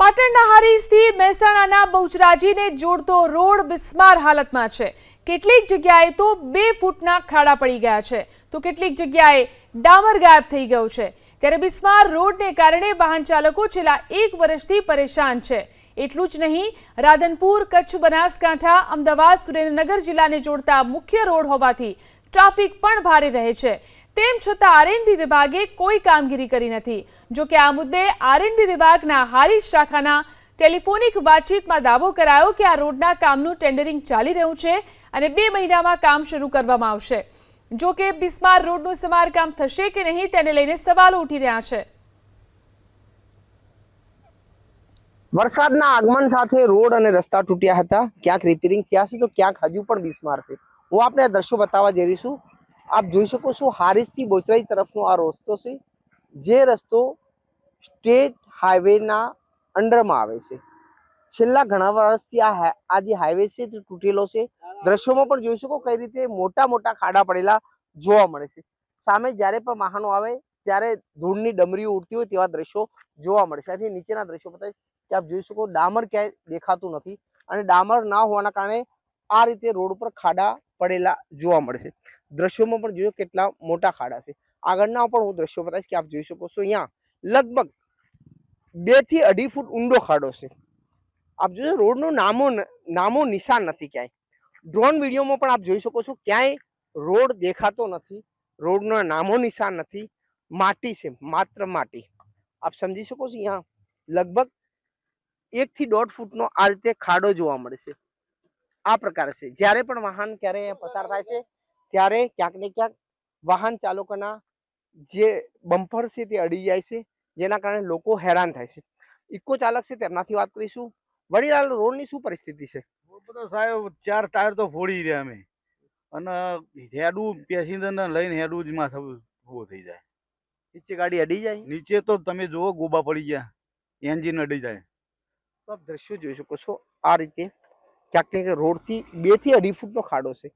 પાટણના હારીજથી મહેસાણાના બહુચરાજીને જોડતો રોડ બિસ્માર હાલતમાં છે. કેટલીક જગ્યાએ તો બે ફૂટના ખાડા પડી ગયા છે. તો કેટલીક જગ્યાએ ડામર ગાયબ થઈ ગયો છે. ત્યારે બિસ્માર રોડને કારણે વાહન ચાલકો છેલ્લા એક વર્ષથી પરેશાન છે. એટલું જ નહીં, રાધનપુર, કચ્છ, બનાસકાંઠા, અમદાવાદ, સુરેન્દ્રનગર જિલ્લાને જોડતા મુખ્ય રોડ હોવાથી ટ્રાફિક પણ ભારે રહે છે. તેમ છતાં આરએનબી વિભાગે કોઈ કામગીરી કરી નથી. જો કે આ મુદ્દે આરએનબી વિભાગના હારીજ શાખાના ટેલિફોનિક વાતચીતમાં દાવો કરાયો કે આ રોડના કામનું ટેન્ડરિંગ ચાલી રહ્યું છે અને બે મહિનામાં કામ શરૂ કરવામાં આવશે. જો કે બિસ્માર રોડનું સમારકામ થશે કે નહીં તેને લઈને સવાલો ઉઠી રહ્યા છે. વરસાદના આગમન સાથે રોડ અને રસ્તા તૂટ્યા હતા. ક્યાંક રિપેરિંગ થયા છે તો ક્યાંક હજુ પણ બિસ્માર છે. હું આપણે આ દ્રશ્યો બતાવવા જઈ છું. આપ જોઈ શકો છો હારીસથી બોચરાઈ તરફનો આ રસ્તો છે, જે રસ્તો સ્ટેટ હાઈવેના અંડરમાં આવે છે. છેલ્લા ઘણા વર્ષથી આ આ જે હાઈવે છે તે તૂટેલો છે. દ્રશ્યોમાં પણ જોઈ શકો કઈ રીતે મોટા મોટા ખાડા પડેલા જોવા મળે છે. સામે જ્યારે પણ વાહનો આવે, ત્યારે ધૂળની ડમરીઓ ઉડતી હોય તેવા દ્રશ્યો જોવા મળે છે. આથી નીચેના દ્રશ્યો બતાવીશ કે આપ જોઈ શકો ડામર ક્યાંય દેખાતું નથી અને ડામર ના હોવાના કારણે આ રીતે રોડ ઉપર ખાડા પડેલા જોવા મળશે દ્રશ્યોમાં પણ જોયો કેટલા મોટા ખાડા છે. આગળના પણ હું દ્રશ્યો બતાવીશ કે આપ જોઈ શકો છો અહીંયા લગભગ બેથી અઢી ફૂટ ઊંડો ખાડો છે. આપ જોજો રોડનું નામો નામો નિશાન નથી ક્યાંય. ડ્રોન વિડીયોમાં પણ આપ જોઈ શકો છો ક્યાંય રોડ દેખાતો નથી. રોડનો નામો નિશાન નથી. માટી છે, માત્ર માટી. આપ સમજી શકો છો અહીંયા લગભગ એકથી દોઢ ફૂટનો આ રીતે ખાડો જોવા મળે છે. આ પ્રકાર છે. જ્યારે પણ વાહન ક્યારે પસાર થાય છે ત્યારે ક્યાંક ને ક્યાંક વાહન ચાલકોના જે બમ્પર છે તે અડી જાય છે જેના કારણે લોકો હેરાન થાય છે. ઇકો ચાલક છે તેમનાથી વાત કરીશું. વડીલાલ રોડની શું પરિસ્થિતિ છે? બધો સાહેબ ચાર ટાયર તો ફોડી રહ્યા અમે. અને હેડું પેસેન્જર ને લઈને હેડું જ માં ઊભો થઈ જાય. નીચે ગાડી અડી જાય? નીચે તો તમે જુઓ ગોબા પડી ગયા. એન્જિન અડી જાય. તો આપ દ્રશ્યો જોઈ શકો છો આ રીતે. ક્યાંક ક્યાંક રોડથી બેથી અઢી ફૂટનો ખાડો છે.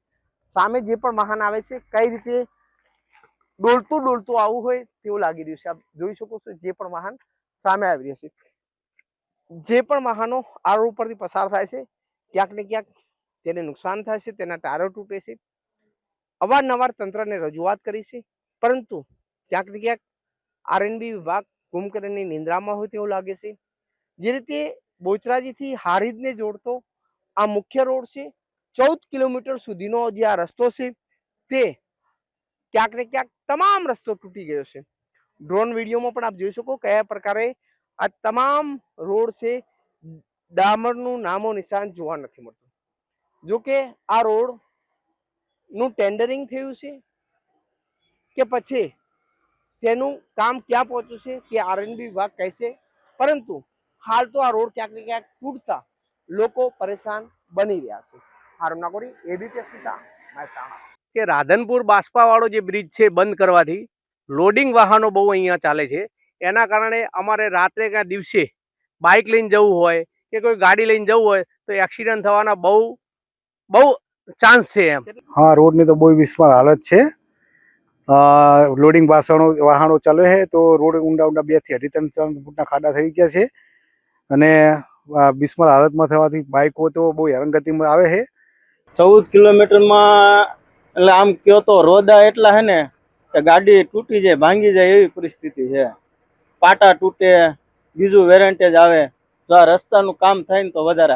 સામે જે પણ વાહન આવે છે, કઈ રીતે ડોલતું ડોલતું આવવું હોય તેવું લાગી રહ્યું છે. આપ જોઈ શકો છો જે પણ વાહન સામે આવી રહ્યા છે. જે પણ વાહનો આ રોડ પરથી પસાર થાય છે, ક્યાંક ને ક્યાંક તેને નુકસાન થાય છે, તેના ટાયરો તૂટે છે. અવારનવાર તંત્રને રજૂઆત કરી છે, પરંતુ ક્યાંક ને ક્યાંક આરએનબી વિભાગ કરીને નિંદ્રામાં હોય તેવું લાગે છે. જે રીતે બોચરાજીથી હારીજને જોડતો આ મુખ્ય રોડ છે. ચૌદ કિલોમીટર સુધીનો જે આ રસ્તો છે, તે ક્યાંક ને ક્યાંક તમામ રસ્તો તૂટી ગયો છે. ડ્રોન વિડીયોમાં પણ આપ જોઈ શકો કયા પ્રકારે આ તમામ રોડ છે, ડામરનું નામો નિશાન જોવા નથી મળતું. જોકે આ રોડનું ટેન્ડરિંગ થયું છે કે પછી તેનું કામ ક્યાં પહોંચ્યું છે તે આરએનબી વિભાગ કહેશે પરંતુ હાલ તો આ રોડ ક્યાંક ને ક્યાંક તૂટતા લોકો પરેશાન બની રહ્યા છે. હારું નાગોરી એબીપી અસ્મિતા મહેસાણા કે રાધનપુર બાસ્પા વાળો જે બ્રિજ છે બંધ કરવાથી લોડિંગ વાહનો બહુ અહીંયા ચાલે છે. એના કારણે અમારે રાત્રે કાં દિવસે બાઇક લઈને જવું હોય કે કોઈ ગાડી લઈને જવું હોય તો એક્સિડન્ટ થવાના બહુ બહુ ચાન્સ છે એમ. હા રોડની તો બહુ વિસ્માર હાલત છે. લોડિંગ વાસણો વાહનો ચાલે છે તો રોડ ઊંડા ઊંડા બેથી અઢી ત્રણ ત્રણ ફૂટના ખાડા થઈ ગયા છે. અને બિસ્માર હાલતમાં થવાથી બાઇકો તો બહુ હેરાનગતિમાં આવે છે. ચૌદ કિલોમીટરમાં, એટલે આમ કયો તો રોદા એટલા હે ને કે ગાડી તૂટી જાય, ભાંગી જાય એવી પરિસ્થિતિ છે. પાટા તૂટે, બીજું વેરેન્ટેજ આવે. જો આ રસ્તાનું કામ થાય ને તો વધારે